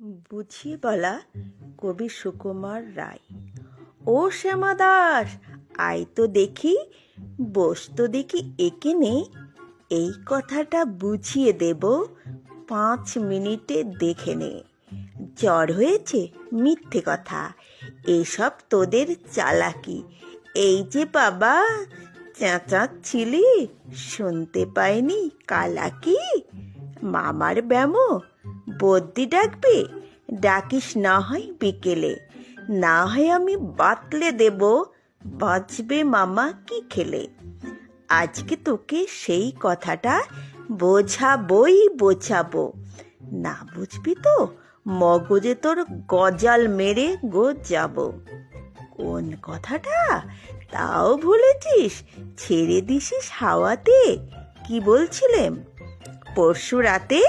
বুঝিয়ে বলা কবি সুকুমার রায়। ও শ্যামা দাস, আয় তো দেখি, বস তো দেখি এখানে এই কথাটা বুঝিয়ে দেব, পাঁচ মিনিটে দেখে নে। জ্বর হয়েছে, মিথ্যে কথা। এসব তোদের চালাকি। এই যে বাবা, চেঁচাচ্ছিলি, শুনতে পাইনি কালাকি? মামার ব্যামো বদ্যি ডাকবে? ডাকিস না হয় বিকেলে। না হয় আমি বাতলে দেব। বাঁচবে মামা কি খেলে? আজকে তোকে সেই কথাটা বোঝাবই বোঝাবো। না বুঝবি তো? মগজে তোর গজাল মেরে গো যাব কোন কথাটা? তাও ভুলেছিস? ছেড়ে দিছিস হাওয়াতে? কি বলছিলেম? পরশু রাতে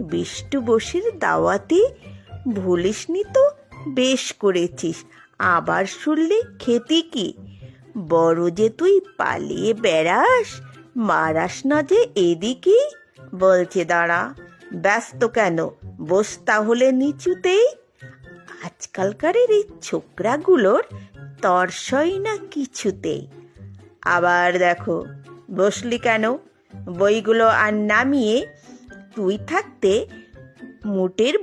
বিষ্টু বসির দাওয়াতে ভুলিসনি তো, বেশ করেছিস। আবার শুনলে খেতি কি? বড় যে তুই পালিয়ে বেড়াস, মারাস না যে এদিকে? বলছে, দাঁড়া, ব্যস্ত কেন? বস তাহলে নিচুতেই। আজকালকারের এই ছোকরাগুলোর তর্সই না কিছুতেই আবার দেখো, বসলি কেন? বইগুলো আর নামিয়ে তুই থাকতে মোটের